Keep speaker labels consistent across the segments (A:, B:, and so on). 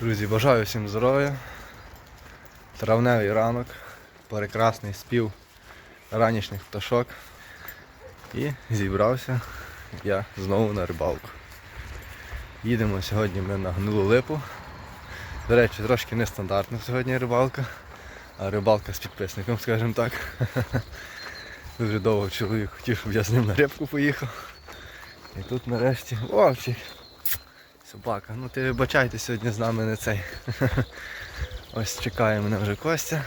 A: Друзі, бажаю всім здоров'я. Травневий ранок, прекрасний спів ранішніх пташок. І зібрався я знову на рибалку. Їдемо сьогодні ми на гнулу липу. До речі, трошки нестандартна сьогодні рибалка, а рибалка з підписником, скажімо так. Дуже довго чоловік хотів, щоб я з ним на рибку поїхав. І тут нарешті... Вовчик! Собака, ну ти вибачайте, сьогодні з нами не цей. Ось чекає мене вже Костя.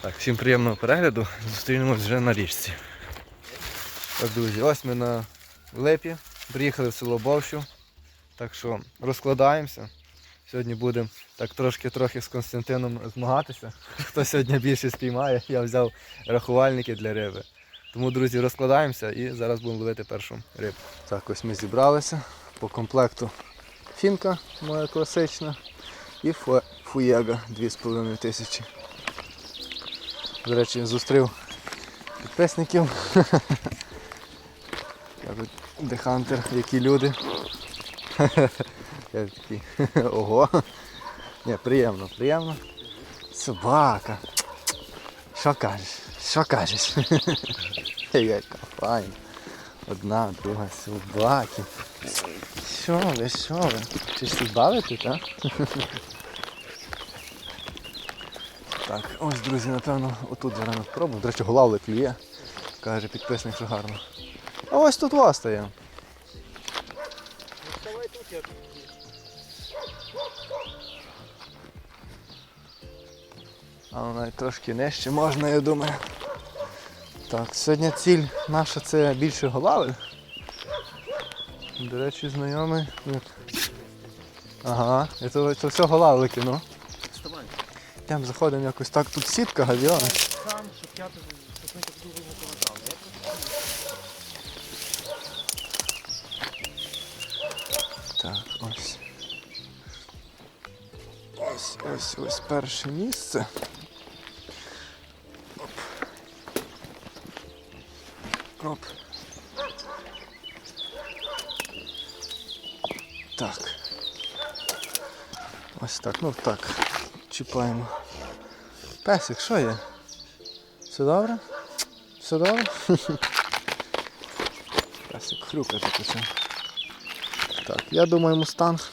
A: Так, всім приємного перегляду. Зустрінемось вже на річці. Так, друзі, ось ми на Лепі. Приїхали в село Бовщу. Так що розкладаємося. Сьогодні будемо так трошки-трохи з Константином змагатися. Хто сьогодні більше спіймає, я взяв рахувальники для риби. Тому, друзі, розкладаємося і зараз будемо ловити першу рибу. Так, ось ми зібралися по комплекту фінка моя класична і фу- фуєга 2,5 тисячі. До речі, зустрів підписників. Кажуть, дехантер, які люди. Я такий, ого. Ні, приємно, приємно. Собака. Що кажеш? Що кажеш? Яка файна. Одна, друга собаки. Що ви, що ви? Чи ж тут так? Так, ось, друзі, напевно, отут зараз ми спробуємо. До речі, голавли клює. Каже підписник, що гарно. А ось тут вас стає. А навіть трошки нижче можна, я думаю. Так, сьогодні ціль наша це більше голавель. До речі, знайомий. Ага, це, це все голавлики, ну.
B: Вставай.
A: Йдемо заходимо якось так, тут сітка,
B: щоб я щоб ми так дуже не поважали.
A: Так, ось. Ось, ось, ось перше місце. Оп. Так. Ось так, ну так. Чіпаємо. Песик, що є? Все добре? Все добре? Песик хрюкати почав. Так, я думаю, мустанг,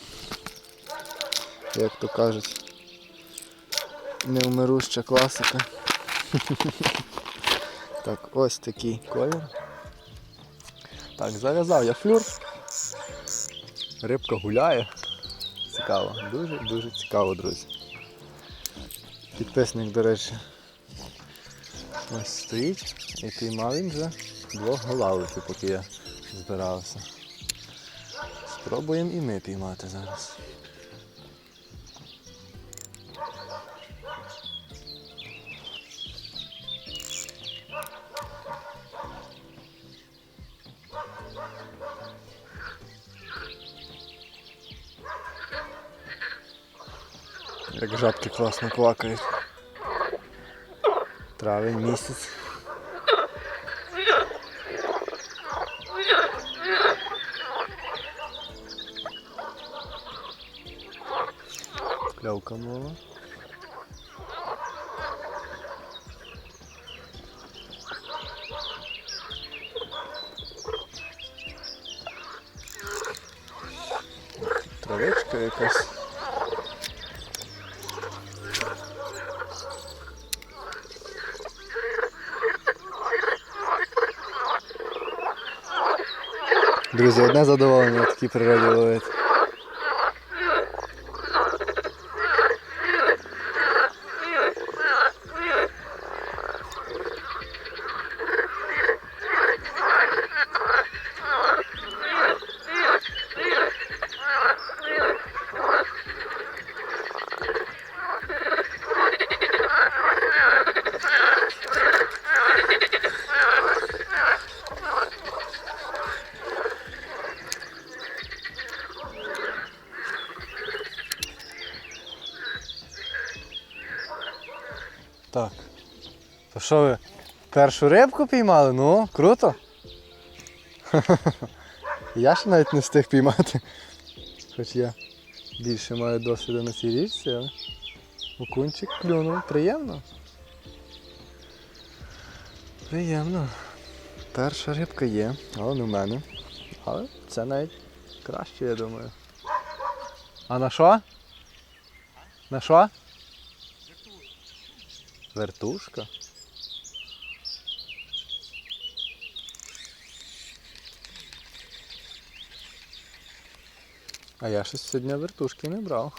A: як то кажуть, невмируща класика. Так, ось такий колір. Так, зав'язав я флюр. Рибка гуляє. Цікаво, дуже-дуже цікаво, друзі. Підписник, до речі, ось стоїть і піймав він вже двох голавликів, поки я збирався. Спробуємо і ми піймати зараз. Як жабки класно квакають. Травень місяць. Клявка мова. Травичка якась. Друзі, одне задоволення в такій природі. Так. То що ви першу рибку піймали? Ну, круто. Я ще навіть не встиг піймати. Хоч я більше маю досвіду на цій річці, але окунчик клюнув. Приємно. Приємно. Перша рибка є, але не в мене. Але це навіть краще, я думаю. А на що? На що? Вертушка. А я щось сьогодні вертушки не брав.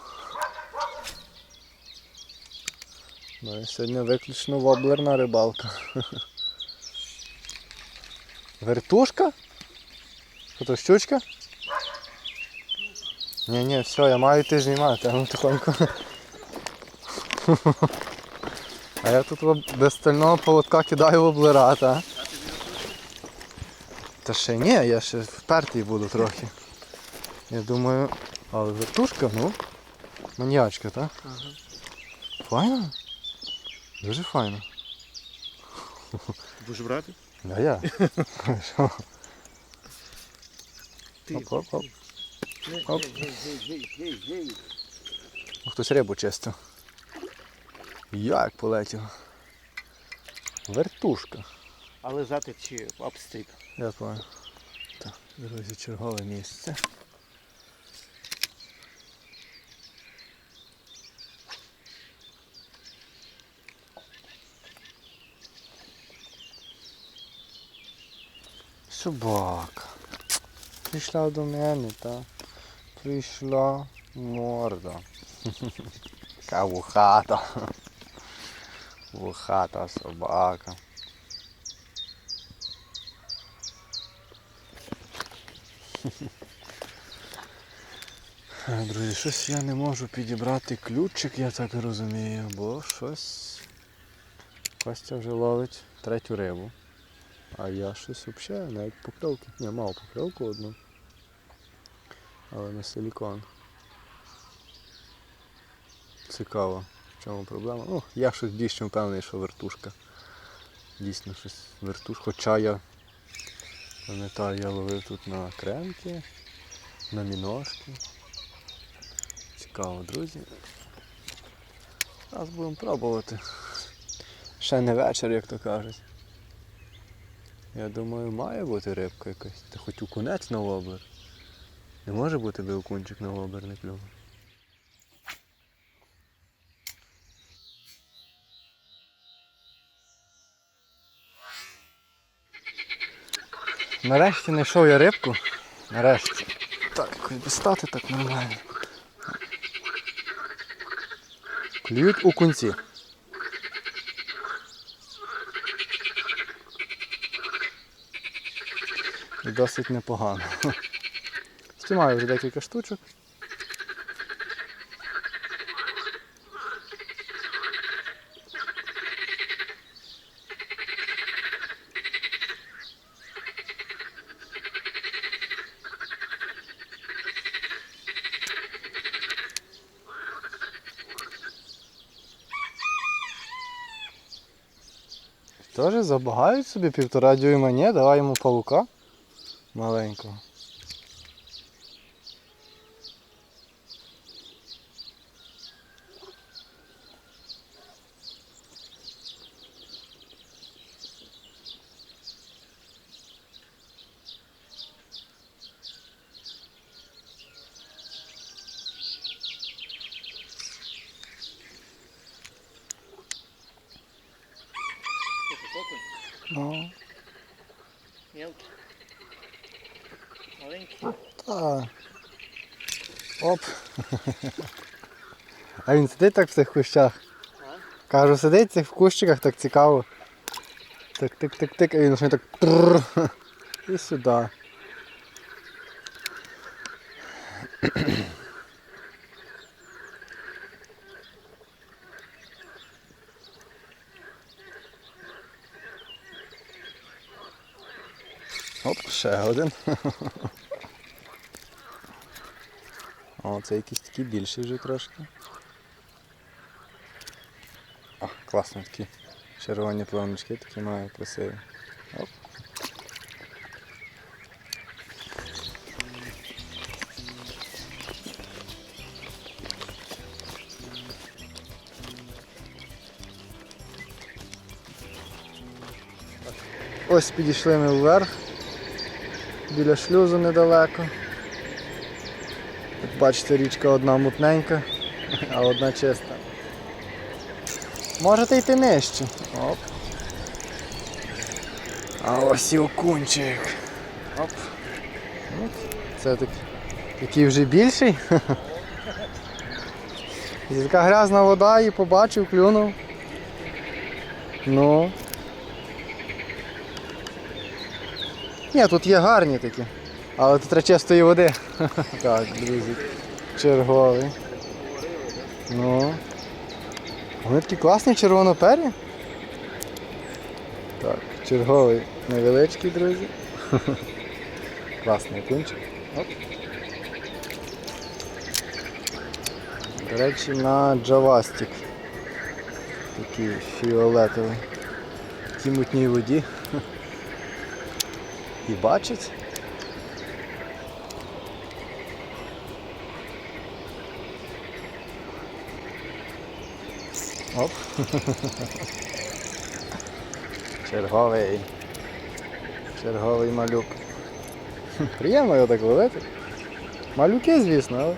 A: Ну і сьогодні виключно воблерна рибалка. Вертушка? Що щучка? Ні, ні, все, я маю йти знімати, а ну тихонько. А я тут без стального поводка кидаю воблера, та? Та ще ні, я ще впертий буду трохи. Я думаю, але вертушка, ну, маніячка, так?
B: Ага.
A: Файно? Дуже файно.
B: Будеш брати?
A: А я. Що?
B: Ти.
A: Оп, оп, оп. Ну, Хтось рибу чистив. Як полетів. Вертушка.
B: А лежати чи обстріп?
A: Я понял. Так, друзі, чергове місце. Собака. Прийшла до мене, та прийшла морда. Яка вухата. Собака. Е, Друзі, щось я не можу підібрати ключик, я так розумію, бо щось Костя вже ловить третю рибу. А я щось взагалі навіть покльовки. Не, мав покльовку одну. Але на силікон. Цікаво, чому проблема. Ну, я щось чим впевнений, що вертушка. Дійсно щось вертуш. Хоча я пам'ятаю, я ловив тут на кремки, на міношки. Цікаво, друзі. Зараз будемо пробувати. Ще не вечір, як то кажуть. Я думаю, має бути рибка якась. Та хоч окунець на обер. Не може бути би окунчик на обер не клював. Нарешті знайшов я рибку. Нарешті. Так, якось достати так нормально. Клюють у кунці. І досить непогано. Знімаю вже декілька штучок. Теж забагають собі півтора дюйма, ні, давай йому павука маленького.
B: Що це окунь?
A: Ну,
B: Мелкий. Маленький.
A: та. Оп. А він сидить так в цих кущах. Кажу, сидить в цих кущиках так цікаво. Так, тик, тик, тик, а він почне так трррр. І сюди. Оп, ще один. О, це якийсь такий більший вже трошки. О, класно такі червоні плавнички такі мають красиві. Оп. Ось підійшли ми вверх, біля шлюзу недалеко. Як бачите, річка одна мутненька, а одна чиста. Можете йти нижче. Оп. А ось і окунчик. Оп. Це так, такий вже більший. І така грязна вода і побачив, клюнув. Ну. Ні, тут є гарні такі. Але тут чистої води. Так, друзі. Черговий. Ну. Вони такі класні червонопері. Так, черговий невеличкий, друзі. Класний кунчик. До речі, на джавастик. Такий фіолетовий. В тій воді. І бачить. Оп. Черговий. Черговий малюк. Приємно його так ловити. Малюки, звісно, але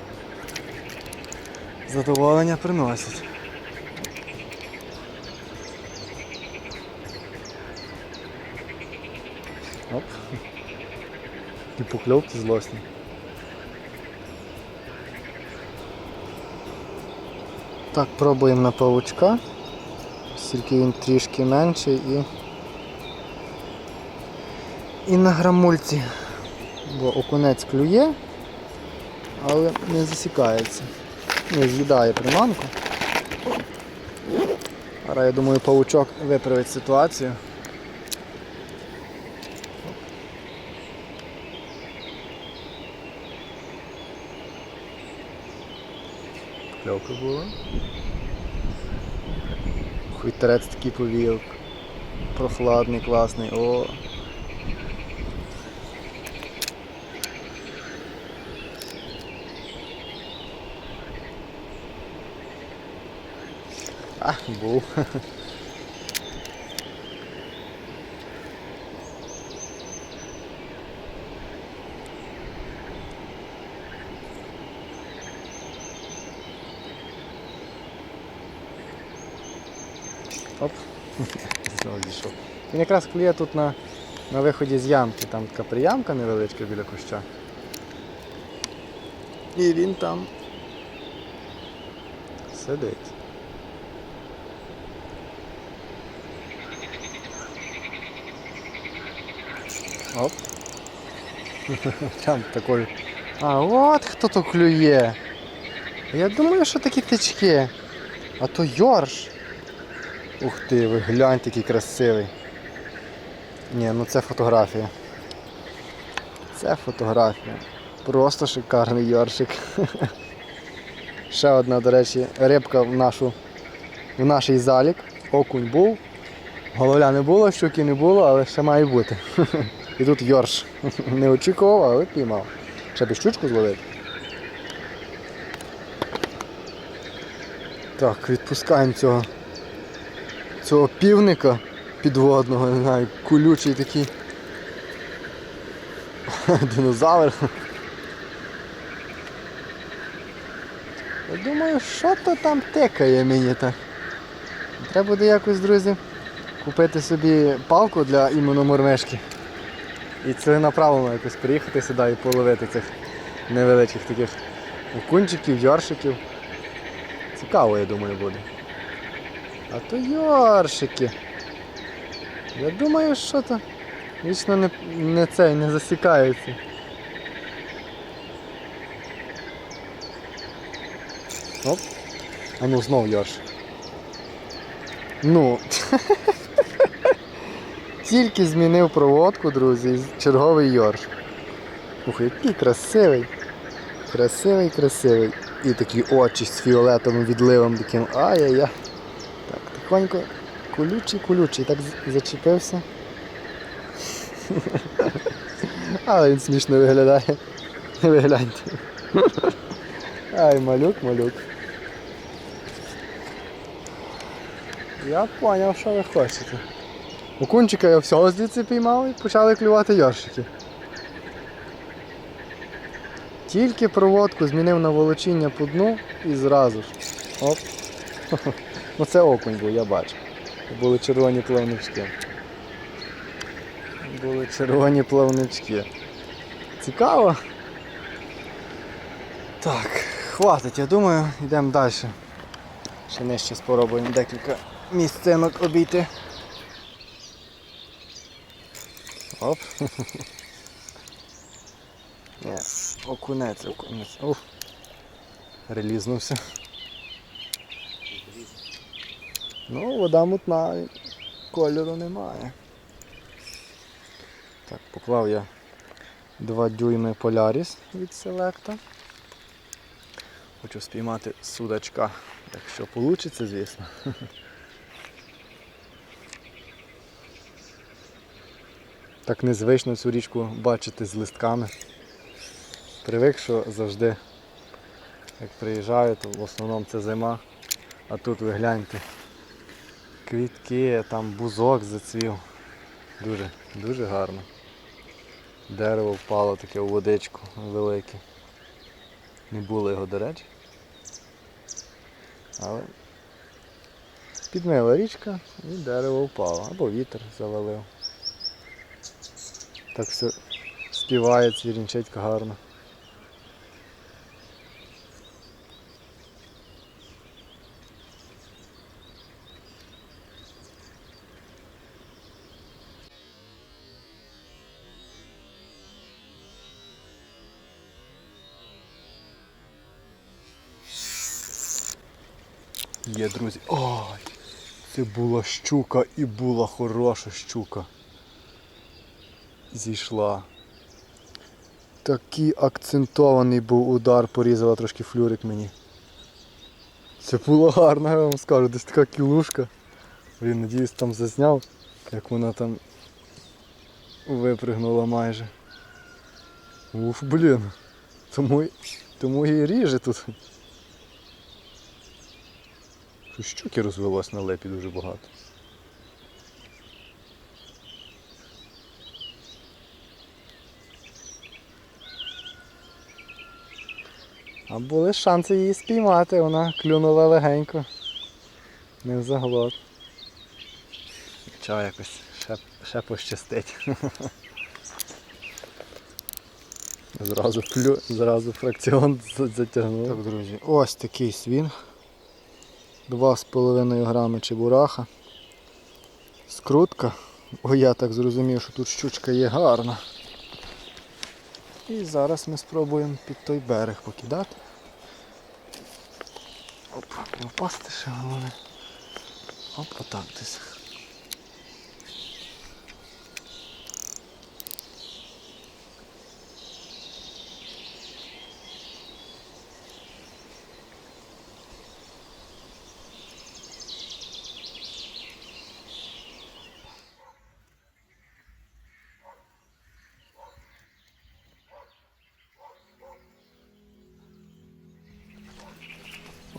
A: задоволення приносять. Оп. І покльовки злосні. Так, пробуємо на павучка. Тільки він трішки менший і. І на грамульці. Бо окунець клює, але не засікається. Не з'їдає приманку. Зараз, я думаю, павучок виправить ситуацію. Кльовка була. Вітерець такий повіяв. Прохладний, класний. О. А, був. Оп. Знову зійшов. Він якраз клює тут на, на виході з ямки. Там така приямка невеличка біля куща. І він там сидить. Оп. Там такой. А, от хто то клює. Я думаю, що такі тички. А то йорш. Ух ти, ви гляньте, який красивий. Ні, ну це фотографія. Це фотографія. Просто шикарний йоршик. Ще одна, до речі, рибка в нашу в наш залік. Окунь був. Головля не було, щуки не було, але ще має бути. І тут йорш. Не очікував, але піймав. Ще би щучку зловити. Так, відпускаємо цього цього півника підводного, не знаю, колючий такий динозавр. Я думаю, що то там тикає мені так. Треба буде якось, друзі, купити собі палку для іменно мормишки. І ціленаправлено якось приїхати сюди і половити цих невеличких таких окунчиків, йоршиків. Цікаво, я думаю, буде. А то йоршики. Я думаю, що то вічно не, не цей, не засікаються. Оп. А ну знов йорш. Ну. Тільки змінив проводку, друзі, черговий йорш. Ух, який красивий. Красивий, красивий. І такі очі з фіолетовим відливом таким. Ай-яй-яй. Так, тихонько, колючий, колючий, так зачепився. Але він смішно виглядає. Ви гляньте. Ай, малюк, малюк. Я зрозумів, що ви хочете. Окунчика я всього звідси піймав і почали клювати йоршики. Тільки проводку змінив на волочіння по дну і зразу ж. Оп. Ну це окунь був, я бачу. Були червоні плавнички. Були червоні плавнички. Цікаво. Так, хватить, я думаю, йдемо далі. Ще нижче спробуємо декілька місцинок обійти. Оп. Окунець, окунець. Уф. Релізнувся. Ну, вода мутна, кольору немає. Так, поклав я 2 дюйми Polaris від селекта. Хочу спіймати судачка, якщо вийде, звісно. Так незвично цю річку бачити з листками. Привик, що завжди, як приїжджаю, то в основному це зима. А тут ви гляньте. Квітки, там бузок зацвів. Дуже, дуже гарно. Дерево впало таке у водичку велике. Не було його, до речі. Але підмила річка і дерево впало. Або вітер завалив. Так все співає, цвірінчить гарно. Друзі. Ой! Це була щука і була хороша щука. Зійшла. Такий акцентований був удар, порізала трошки флюрик мені. Це було гарно, я вам скажу, десь така кілушка. Блін, надіюсь там зазняв, як вона там випригнула майже. Уф, блін. Тому, тому і ріже тут. Тут щуки розвелось на лепі дуже багато. А були шанси її спіймати, вона клюнула легенько. Не в заглот. Чого якось ще, ще пощастить. Зразу плю, зразу фракціон за- затягнув. Так, друзі, ось такий свінг. 2,5 грами чебураха. Скрутка. О, я так зрозумів, що тут щучка є гарна. І зараз ми спробуємо під той берег покидати. Оп, не впасти ще головне. Оп, отак десь.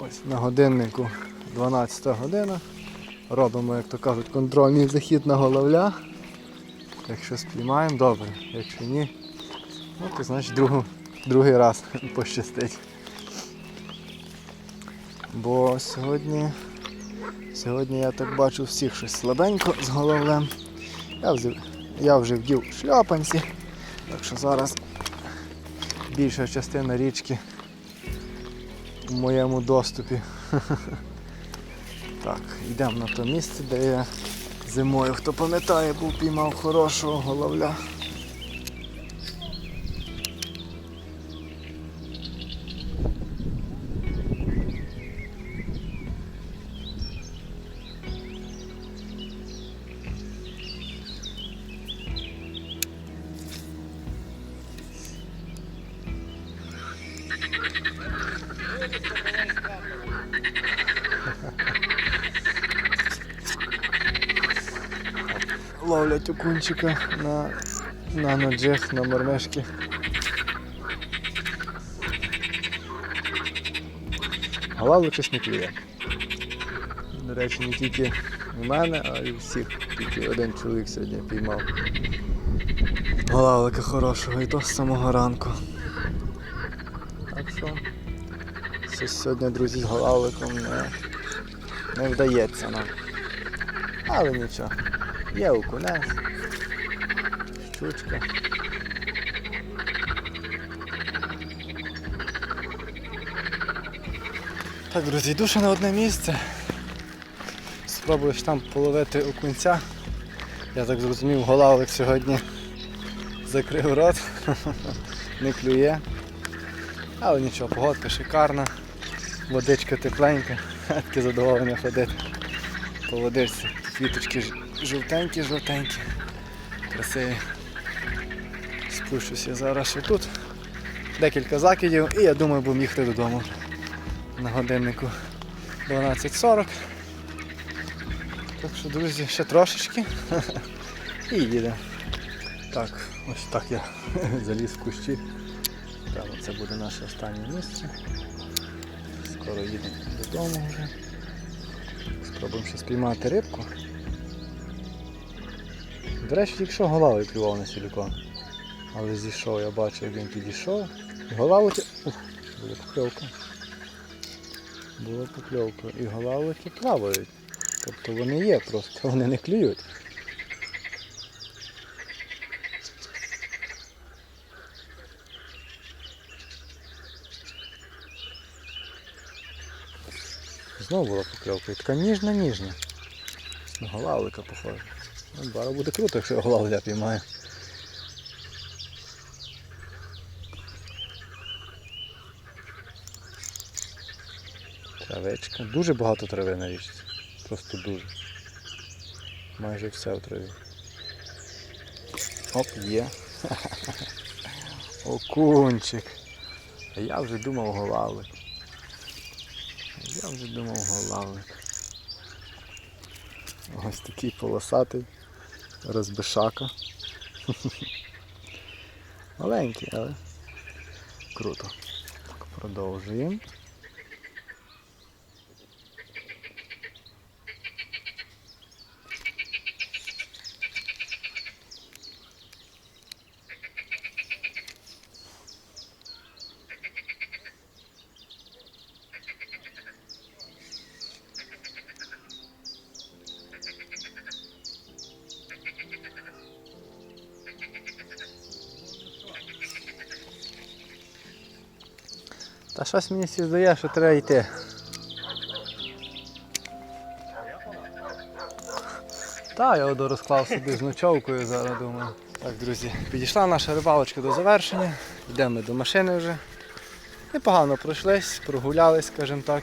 A: Ось на годиннику 12 година. Робимо, як то кажуть, контрольний захід на головля. Якщо спіймаємо, добре. Якщо ні, ну то значить другу, другий раз пощастить. Бо сьогодні, сьогодні я так бачу всіх щось слабенько з головлем. Я вже, я вже вдів шльопанці, так що зараз більша частина річки у моєму доступі. Так, йдемо на те місце, де я зимою, хто пам'ятає, був піймав хорошого головля. Ловлять окунчика на, на ноджех, на мормешки. Галаву щось не клює. До речі, не тільки у мене, а і всіх. Тільки один чоловік сьогодні піймав. Голавлика хорошого, і то з самого ранку. Так що щось сьогодні, друзі, з голавликом не, не вдається нам. Але нічого. Є окунець, щучка. Так, друзі, йду ще на одне місце. Спробую ж там половити окунця. Я так зрозумів, голавлик сьогодні закрив рот, не клює. Але нічого, погодка шикарна, водичка тепленька, таке задоволення ходити по водичці. Квіточки жовтенькі, жовтенькі, красиві. Спущуся зараз ще тут. Декілька закидів і я думаю, будемо їхати додому. На годиннику 12.40. Так що, друзі, ще трошечки. І їдемо. Так, ось так я заліз в кущі. Певно, це буде наше останнє місце. Скоро їдемо додому вже. Спробуємо ще спіймати рибку. До речі, якщо голавий клював на силікон. Але зійшов, я бачу, як він підійшов. І голавлики... Ух, була покльовка. Була покльовка. І голавлики плавають. Тобто вони є, просто вони не клюють. Знову була покльовка. І така ніжна ніжна. На голавлика похоже. Зараз буде круто, якщо я голавля піймаю. Травичка. Дуже багато трави на річці. Просто дуже. Майже все в траві. Оп, є. Окунчик. А я вже думав голавлик. Я вже думав голавлик. Ось такий полосатий розбишака. Маленький, але круто. Так, продовжуємо. Та щось мені всі здає, що треба йти. Та, я одо розклав собі з ночовкою зараз думаю. Так, друзі, підійшла наша рибалочка до завершення. Йдемо до машини вже. Непогано пройшлись, прогулялись, скажімо так.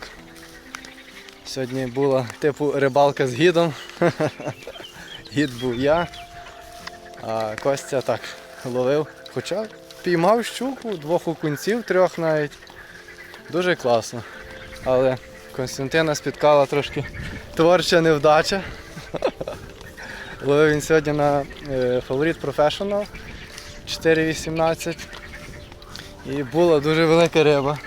A: Сьогодні була типу рибалка з гідом. Гід був я, а Костя так ловив. Хоча піймав щуку, двох окунців, трьох навіть. Дуже класно. Але Константина спіткала трошки творча невдача. Ловив він сьогодні на Favorite Professional 4.18. І була дуже велика риба.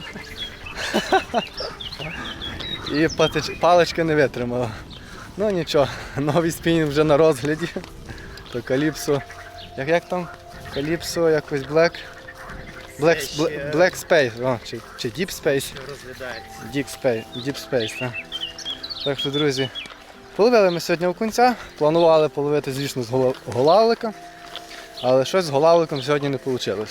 A: І паличка не витримала. Ну нічого, новий спінінг вже на розгляді. То Каліпсо. Як, як там? Каліпсо якось Black. Black, Black, Black Space, о, чи, чи Deep Space.
B: Розглядається.
A: Deep Space, Deep Space, так. Так що, друзі, половили ми сьогодні окунця, планували половити, звісно, з гола- голавлика, але щось з голавликом сьогодні не вийшло.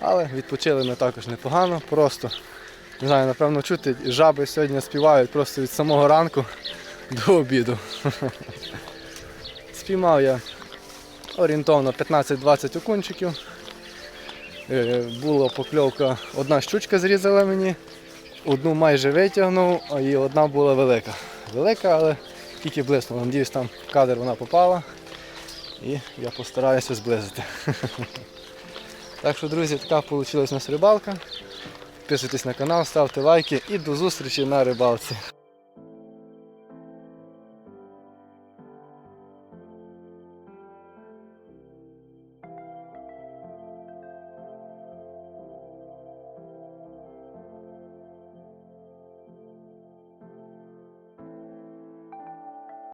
A: Але відпочили ми також непогано, просто, не знаю, напевно, чути, жаби сьогодні співають просто від самого ранку до обіду. Спіймав я орієнтовно 15-20 окунчиків. Е, Була покльовка, одна щучка зрізала мені, одну майже витягнув, а і одна була велика. Велика, але тільки блиснула. Надіюсь, там кадр вона попала. І я постараюся зблизити. Так що, друзі, така вийшла у нас рибалка. Підписуйтесь на канал, ставте лайки і до зустрічі на рибалці.